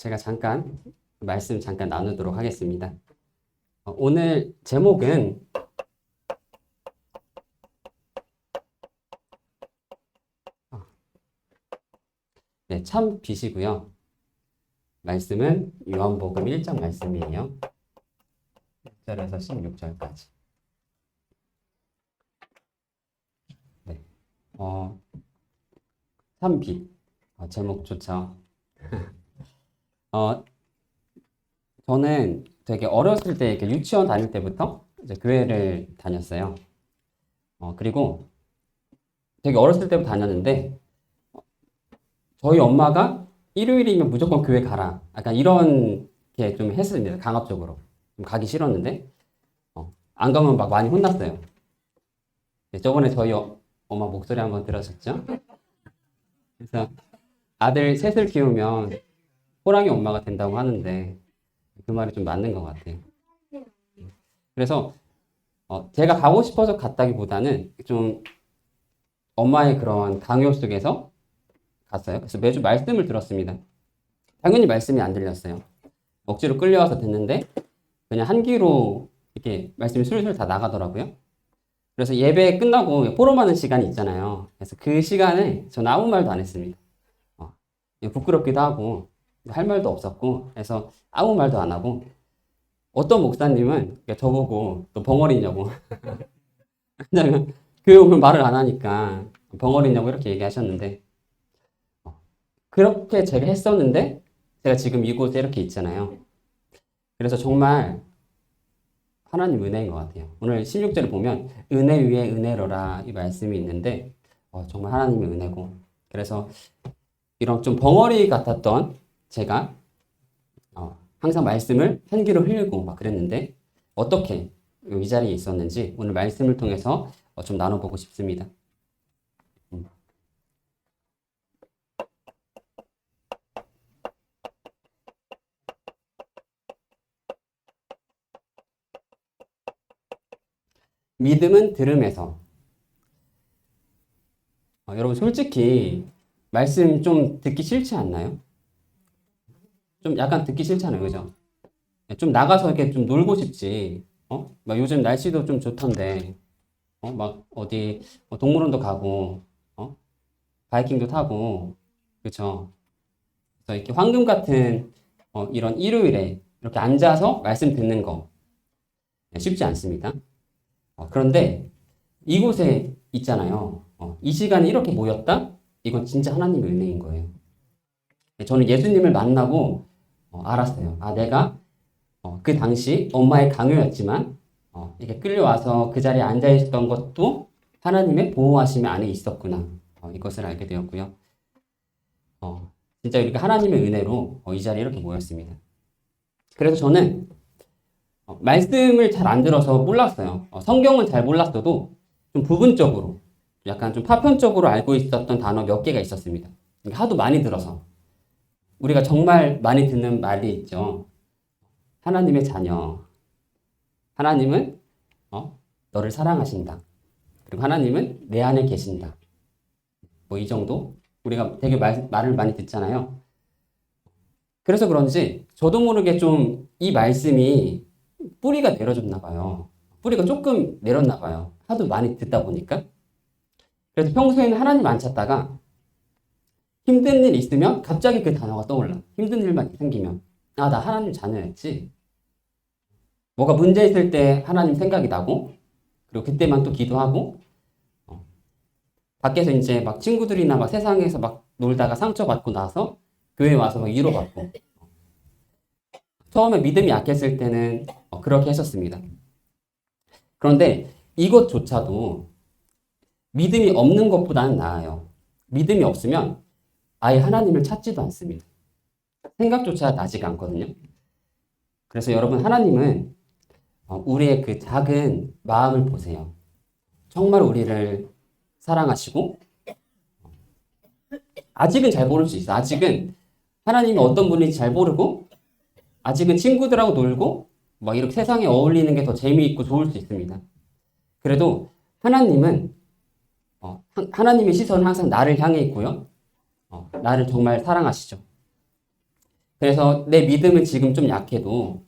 제가 잠깐 말씀 잠깐 나누도록 하겠습니다. 어, 오늘 제목은 어, 네, 참 빛이고요. 말씀은 요한복음 1장 말씀이에요. 1절에서 16절까지. 네. 어, 참 빛. 어, 제목 좋죠. 어, 저는 되게 어렸을 때 이렇게 유치원 다닐 때부터 이제 교회를 다녔어요. 어, 그리고 되게 어렸을 때부터 다녔는데 어, 저희 엄마가 일요일이면 무조건 교회 가라. 약간 이런 게 좀 했습니다. 강압적으로. 좀 가기 싫었는데 어, 안 가면 막 많이 혼났어요. 네, 저번에 저희 어, 엄마 목소리 한번 들으셨죠? 그래서 아들 셋을 키우면 호랑이 엄마가 된다고 하는데 그 말이 좀 맞는 것 같아요. 그래서 어, 제가 가고 싶어서 갔다기보다는 좀 엄마의 그런 강요 속에서 갔어요. 그래서 매주 말씀을 들었습니다. 당연히 말씀이 안 들렸어요. 억지로 끌려와서 됐는데 그냥 한 귀로 이렇게 말씀이 술술 다 나가더라고요. 그래서 예배 끝나고 포럼하는 시간이 있잖아요. 그래서 그 시간에 저는 아무 말도 안 했습니다. 어, 부끄럽기도 하고 할 말도 없었고 그래서 아무 말도 안 하고 어떤 목사님은 저보고 또 벙어리냐고 왜냐면 교회 오면 말을 안 하니까 벙어리냐고 이렇게 얘기하셨는데 어, 그렇게 제가 했었는데 제가 지금 이곳에 이렇게 있잖아요. 그래서 정말 하나님 은혜인 것 같아요. 오늘 16절을 보면 은혜 위에 은혜로라 이 말씀이 있는데 어, 정말 하나님의 은혜고 그래서 이런 좀 벙어리 같았던 제가 어, 항상 말씀을 한 귀로 흘리고 막 그랬는데 어떻게 이 자리에 있었는지 오늘 말씀을 통해서 어, 좀 나눠보고 싶습니다. 음. 믿음은 들음에서. 어, 여러분 솔직히 말씀 좀 듣기 싫지 않나요? 좀 약간 듣기 싫잖아요, 그죠? 좀 나가서 이렇게 좀 놀고 싶지. 어? 막 요즘 날씨도 좀 좋던데, 어? 막 어디 뭐 동물원도 가고, 어? 바이킹도 타고, 그쵸? 그래서 이렇게 황금 같은 어, 이런 일요일에 이렇게 앉아서 말씀 듣는 거 쉽지 않습니다. 어, 그런데 이곳에 있잖아요. 어, 이 시간에 이렇게 모였다? 이건 진짜 하나님의 은혜인 거예요. 저는 예수님을 만나고 어, 알았어요. 아, 내가 어, 그 당시 엄마의 강요였지만 어, 이렇게 끌려와서 그 자리에 앉아 있었던 것도 하나님의 보호하심 안에 있었구나. 어, 이것을 알게 되었고요. 어, 진짜 이렇게 하나님의 은혜로 어, 이 자리에 이렇게 모였습니다. 그래서 저는 어, 말씀을 잘 안 들어서 몰랐어요. 어, 성경은 잘 몰랐어도 좀 부분적으로 약간 좀 파편적으로 알고 있었던 단어 몇 개가 있었습니다. 하도 많이 들어서. 우리가 정말 많이 듣는 말이 있죠. 하나님의 자녀. 하나님은 어, 너를 사랑하신다. 그리고 하나님은 내 안에 계신다. 뭐 이 정도? 우리가 되게 말, 말을 많이 듣잖아요. 그래서 그런지 저도 모르게 좀 이 말씀이 뿌리가 내려졌나 봐요. 뿌리가 조금 내렸나 봐요. 하도 많이 듣다 보니까. 그래서 평소에는 하나님 안 찾다가 힘든 일 있으면 갑자기 그 단어가 떠올라. 힘든 일만 생기면. 아, 나 하나님 자녀였지. 뭐가 문제 있을 때 하나님 생각이 나고, 그리고 그때만 또 기도하고, 어. 밖에서 이제 막 친구들이나 막 세상에서 막 놀다가 상처받고 나서 교회 와서 막 위로받고. 처음에 믿음이 약했을 때는 어, 그렇게 했었습니다. 그런데 이것조차도 믿음이 없는 것보다는 나아요. 믿음이 없으면 아예 하나님을 찾지도 않습니다. 생각조차 나지가 않거든요. 그래서 여러분, 하나님은 어, 우리의 그 작은 마음을 보세요. 정말 우리를 사랑하시고, 아직은 잘 모를 수 있어. 아직은 하나님이 어떤 분인지 잘 모르고, 아직은 친구들하고 놀고, 막 이렇게 세상에 어울리는 게 더 재미있고 좋을 수 있습니다. 그래도 하나님은, 어, 하나님의 시선은 항상 나를 향해 있고요. 어, 나를 정말 사랑하시죠. 그래서 내 믿음은 지금 좀 약해도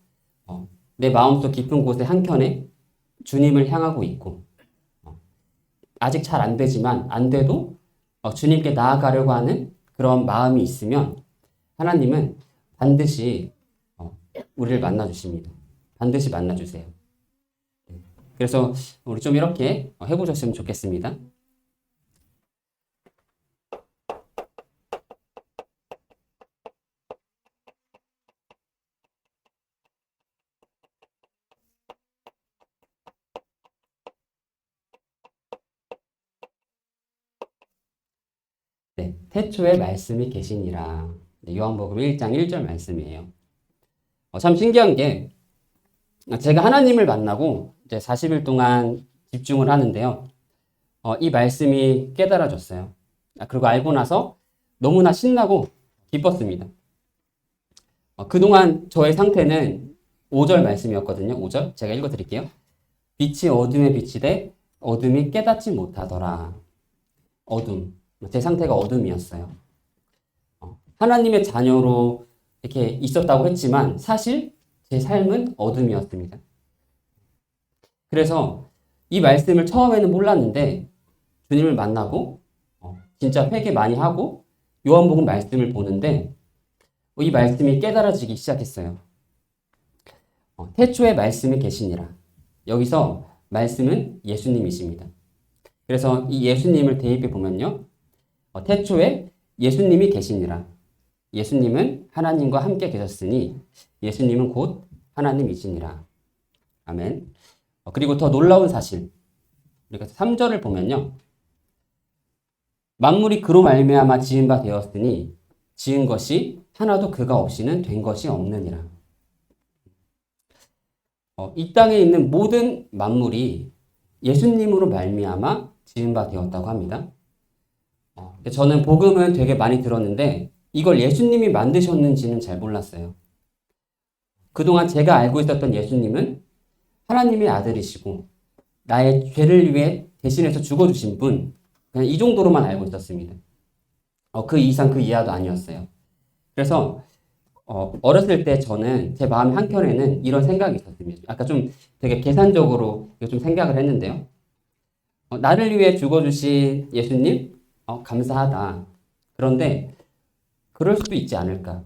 어, 내 마음속 깊은 곳에 한켠에 주님을 향하고 있고 어, 아직 잘 안 되지만 안 돼도 어, 주님께 나아가려고 하는 그런 마음이 있으면 하나님은 반드시 어, 우리를 만나 주십니다. 반드시 만나 주세요. 네. 그래서 우리 좀 이렇게 어, 해보셨으면 좋겠습니다. 네, 태초에 말씀이 계시니라. 네, 요한복음 1장 1절 말씀이에요. 어, 참 신기한 게 제가 하나님을 만나고 이제 40일 동안 집중을 하는데요. 어, 이 말씀이 깨달아졌어요. 아, 그리고 알고 나서 너무나 신나고 기뻤습니다. 어, 그동안 저의 상태는 5절 말씀이었거든요. 5절. 제가 읽어 드릴게요. 빛이 어둠에 비치되 어둠이 깨닫지 못하더라. 어둠. 제 상태가 어둠이었어요. 어, 하나님의 자녀로 이렇게 있었다고 했지만 사실 제 삶은 어둠이었습니다. 그래서 이 말씀을 처음에는 몰랐는데 주님을 만나고 어, 진짜 회개 많이 하고 요한복음 말씀을 보는데 이 말씀이 깨달아지기 시작했어요. 어, 태초에 말씀이 계시니라. 여기서 말씀은 예수님이십니다. 그래서 이 예수님을 대입해 보면요. 어, 태초에 예수님이 계시니라. 예수님은 하나님과 함께 계셨으니 예수님은 곧 하나님이시니라. 아멘. 어, 그리고 더 놀라운 사실. 우리가 3절을 보면요. 만물이 그로 말미암아 지은 바 되었으니 지은 것이 하나도 그가 없이는 된 것이 없느니라. 어, 이 땅에 있는 모든 만물이 예수님으로 말미암아 지은 바 되었다고 합니다. 어, 저는 복음은 되게 많이 들었는데 이걸 예수님이 만드셨는지는 잘 몰랐어요. 그동안 제가 알고 있었던 예수님은 하나님의 아들이시고 나의 죄를 위해 대신해서 죽어주신 분 그냥 이 정도로만 알고 있었습니다. 어, 그 이상 그 이하도 아니었어요. 그래서 어, 어렸을 때 저는 제 마음 한켠에는 이런 생각이 있었습니다. 아까 좀 되게 계산적으로 좀 생각을 했는데요. 어, 나를 위해 죽어주신 예수님 어, 감사하다. 그런데 그럴 수도 있지 않을까.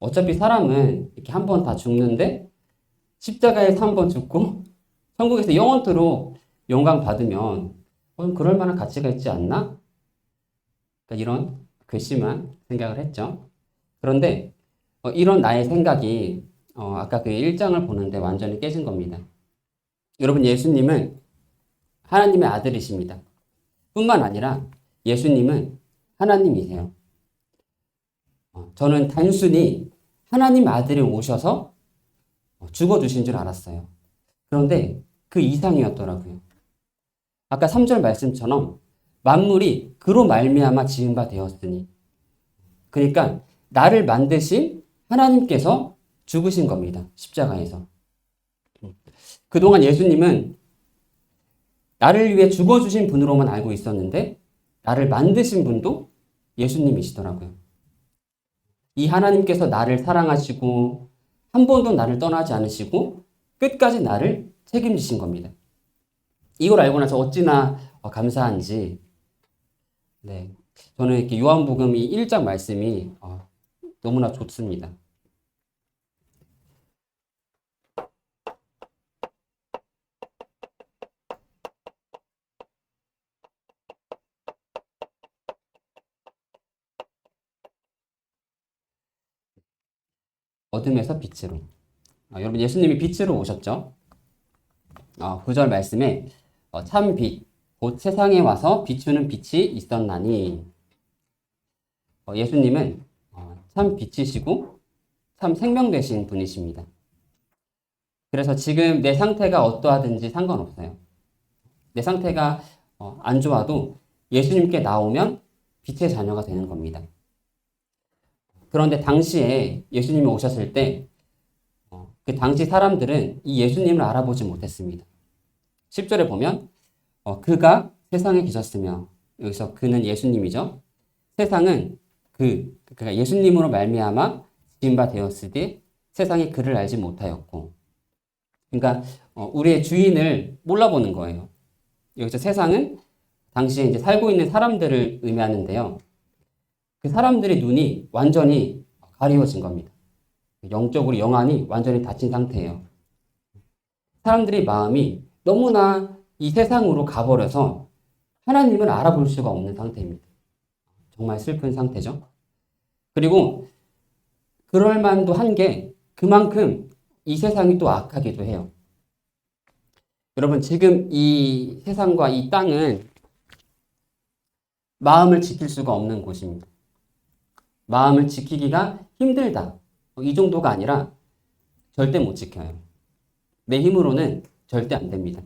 어차피 사람은 이렇게 한 번 다 죽는데 십자가에서 한 번 죽고 천국에서 영원토록 영광 받으면 어, 그럴 만한 가치가 있지 않나? 그러니까 이런 괘씸한 생각을 했죠. 그런데 어, 이런 나의 생각이 어, 아까 그 1장을 보는데 완전히 깨진 겁니다. 여러분 예수님은 하나님의 아들이십니다. 뿐만 아니라 예수님은 하나님이세요. 어, 저는 단순히 하나님 아들이 오셔서 죽어주신 줄 알았어요. 그런데 그 이상이었더라고요. 아까 3절 말씀처럼 만물이 그로 말미암아 지은 바 되었으니 그러니까 나를 만드신 하나님께서 죽으신 겁니다. 십자가에서. 그동안 예수님은 나를 위해 죽어주신 분으로만 알고 있었는데 나를 만드신 분도 예수님이시더라고요. 이 하나님께서 나를 사랑하시고 한 번도 나를 떠나지 않으시고 끝까지 나를 책임지신 겁니다. 이걸 알고 나서 어찌나 감사한지 네, 저는 이렇게 요한복음 이 1장 말씀이 너무나 좋습니다. 어둠에서 빛으로. 아, 여러분 예수님이 빛으로 오셨죠? 아, 9절 말씀에 어, 참 빛, 곧 세상에 와서 비추는 빛이 있었나니 어, 예수님은 어, 참 빛이시고 참 생명 되신 분이십니다. 그래서 지금 내 상태가 어떠하든지 상관없어요. 내 상태가 어, 안 좋아도 예수님께 나오면 빛의 자녀가 되는 겁니다. 그런데 당시에 예수님이 오셨을 때, 어, 그 당시 사람들은 이 예수님을 알아보지 못했습니다. 10절에 보면, 어, 그가 세상에 계셨으며, 여기서 그는 예수님이죠. 세상은 그, 그가 예수님으로 말미암아 지은 바 되었으되 세상이 그를 알지 못하였고. 그러니까 어, 우리의 주인을 몰라보는 거예요. 여기서 세상은 당시에 이제 살고 있는 사람들을 의미하는데요. 그 사람들의 눈이 완전히 가리워진 겁니다. 영적으로 영안이 완전히 닫힌 상태예요. 사람들의 마음이 너무나 이 세상으로 가버려서 하나님을 알아볼 수가 없는 상태입니다. 정말 슬픈 상태죠. 그리고 그럴 만도 한 게 그만큼 이 세상이 또 악하기도 해요. 여러분, 지금 이 세상과 이 땅은 마음을 지킬 수가 없는 곳입니다. 마음을 지키기가 힘들다. 이 정도가 아니라 절대 못 지켜요. 내 힘으로는 절대 안 됩니다.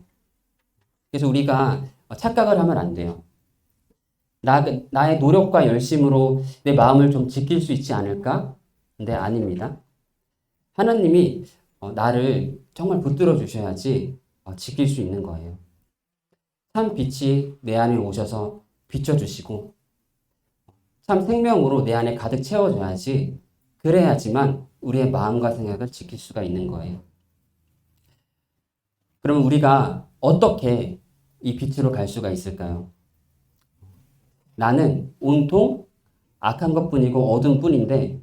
그래서 우리가 착각을 하면 안 돼요. 나, 나의 노력과 열심으로 내 마음을 좀 지킬 수 있지 않을까? 근데 아닙니다. 하나님이 어, 나를 정말 붙들어 주셔야지 어, 지킬 수 있는 거예요. 참 빛이 내 안에 오셔서 비춰주시고, 참 생명으로 내 안에 가득 채워줘야지, 그래야지만 우리의 마음과 생각을 지킬 수가 있는 거예요. 그러면 우리가 어떻게 이 빛으로 갈 수가 있을까요? 나는 온통 악한 것 뿐이고 어둠 뿐인데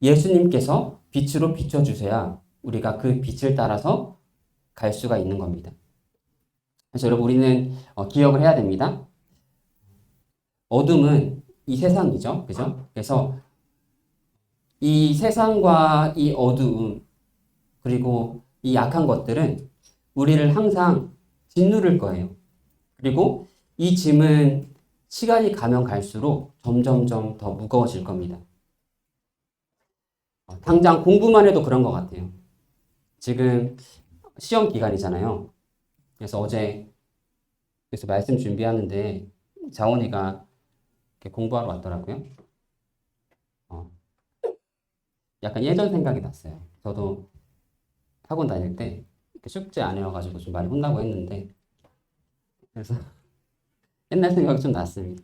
예수님께서 빛으로 비춰주셔야 우리가 그 빛을 따라서 갈 수가 있는 겁니다. 그래서 여러분 우리는 어, 기억을 해야 됩니다. 어둠은 이 세상이죠. 그죠? 그래서 이 세상과 이 어두움 그리고 이 약한 것들은 우리를 항상 짓누를 거예요. 그리고 이 짐은 시간이 가면 갈수록 점점점 더 무거워질 겁니다. 어, 당장 공부만 해도 그런 것 같아요. 지금 시험 기간이잖아요. 그래서 어제 그래서 말씀 준비하는데 자원이가 이렇게 공부하러 왔더라고요. 어, 약간 예전 생각이 났어요. 저도 학원 다닐 때 숙제 안 해와가지고 좀 많이 혼나고 했는데 그래서 옛날 생각이 좀 났습니다.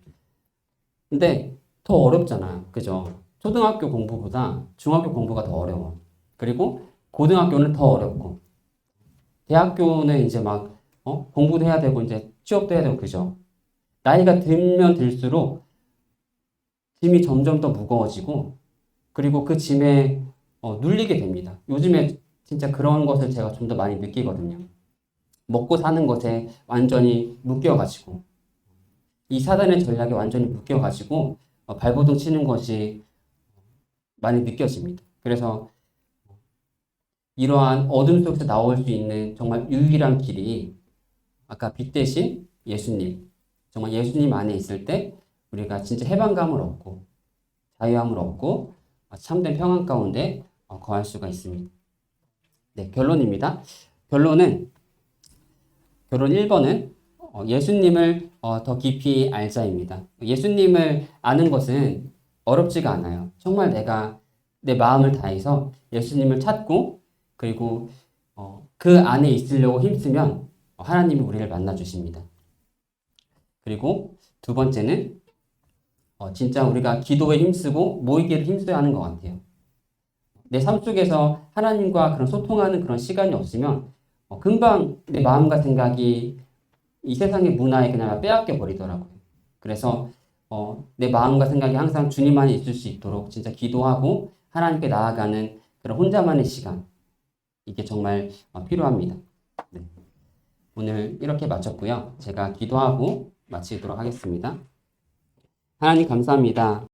근데 더 어렵잖아요. 그죠? 초등학교 공부보다 중학교 공부가 더 어려워. 그리고 고등학교는 더 어렵고 대학교는 이제 막 어? 공부도 해야 되고 이제 취업도 해야 되고 그죠? 나이가 들면 들수록 짐이 점점 더 무거워지고 그리고 그 짐에 어, 눌리게 됩니다. 요즘에 진짜 그런 것을 제가 좀 더 많이 느끼거든요. 먹고 사는 것에 완전히 묶여가지고 이 사단의 전략에 완전히 묶여가지고 어, 발버둥 치는 것이 많이 느껴집니다. 그래서 이러한 어둠 속에서 나올 수 있는 정말 유일한 길이 아까 빛 대신 예수님, 정말 예수님 안에 있을 때 우리가 진짜 해방감을 얻고 자유함을 얻고 참된 평안 가운데 어, 거할 수가 있습니다. 네, 결론입니다. 결론은 결론 1번은 어, 예수님을 어, 더 깊이 알자입니다. 예수님을 아는 것은 어렵지가 않아요. 정말 내가 내 마음을 다해서 예수님을 찾고 그리고 어, 그 안에 있으려고 힘쓰면 하나님이 우리를 만나 주십니다. 그리고 두 번째는 어, 진짜 우리가 기도에 힘쓰고 모이기를 힘써야 하는 것 같아요. 내 삶 속에서 하나님과 그런 소통하는 그런 시간이 없으면 어, 금방 내 마음과 생각이 이 세상의 문화에 그냥 빼앗겨 버리더라고요. 그래서 어, 내 마음과 생각이 항상 주님 안에 있을 수 있도록 진짜 기도하고 하나님께 나아가는 그런 혼자만의 시간 이게 정말 어, 필요합니다. 네. 오늘 이렇게 마쳤고요. 제가 기도하고 마치도록 하겠습니다. 하나님 감사합니다.